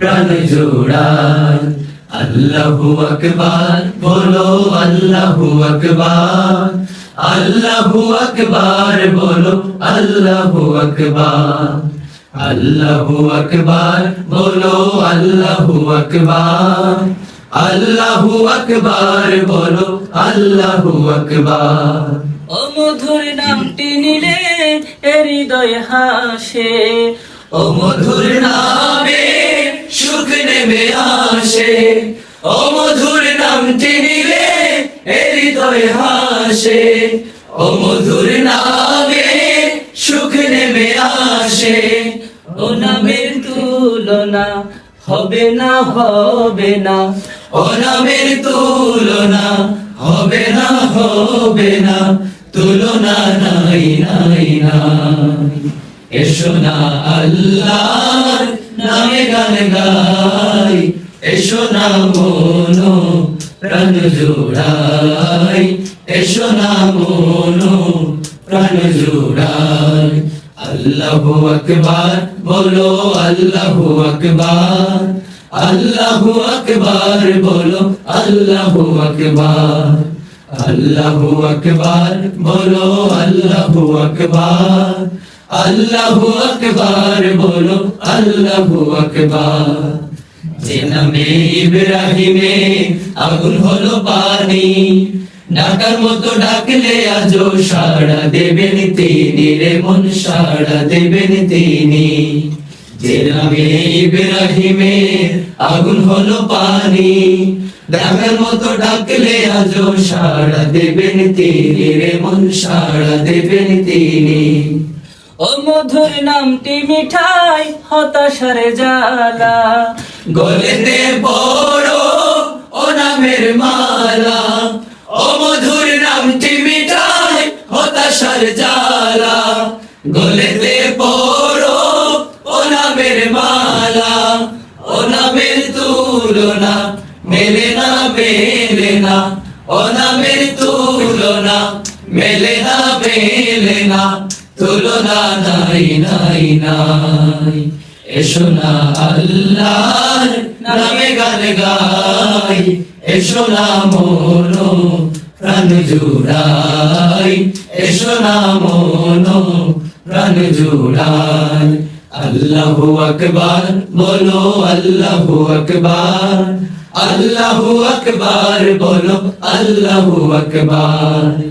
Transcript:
প্রাণ জোড়াই আল্লাহু আকবার বলো আল্লাহু আকবার। আল্লাহু আকবার বলো আল্লাহু আকবার। আল্লাহু আকবার বলো আল্লাহু আকবার। আল্লাহু আকবার বলো আল্লাহু আকবার। ও মধুর নামটি নিলে হৃদয় হাসে। ও মধুর নামে সুখ নেমে আসে। ও মধুর নামটি নিলে হৃদয় হাসে। ও মধুর নামে সুখ নেমে আসে। ও নামের তুলনা হবে না হবে না। ও নামের তুলনা হবে না হবে না। তুলনা নাই নাই নাই। এসো না আল্লাহর নামে গান গাই। এসো না মনো প্রাণ জোড়াই। এসো না মনো প্রাণ জোড়াই। আল্লাহু আকবার, বলো আল্লাহু আকবার। আল্লাহু আকবার, বলো আল্লাহু আকবার। আল্লাহু আকবার, বলো আল্লাহু আকবার। আল্লাহু আকবার বলো, আল্লাহু আকবার। যে নামে ইব্রাহিমে আগুন হলো পানি, ডাকার মতো ডাকলে আজও সাড়া দেবেন তিনি রে মন, সাড়া দেবেন তিনি। যে নামে ইব্রাহিমে আগুন হলো পানি, ডাকার মতো ডাকলে আজও সাড়া দেবেন তিনি রে মন, সাড়া দেবেন তিনি। ও মধুর নামটি মিঠাই, হতাশার জালা গলেতে বড় ও নামের মালা। ও মধুর নামটি মিঠাই, হতাশার জালা গলেতে বড় ও নামের মালা। ও নামের তুলনা মেলে না মেলে না। ও নামের তুলনা মেলে না মেলে না। তুলনা নাই নাই নাই। এসো না আল্লাহর নামে গান গাই। এসো না মনো, প্রাণ জুড়াই। এসো না মনো, প্রাণ জুড়াই। আল্লাহু আকবার, বলো আল্লাহু আকবার। আল্লাহু আকবার, বলো আল্লাহু আকবার।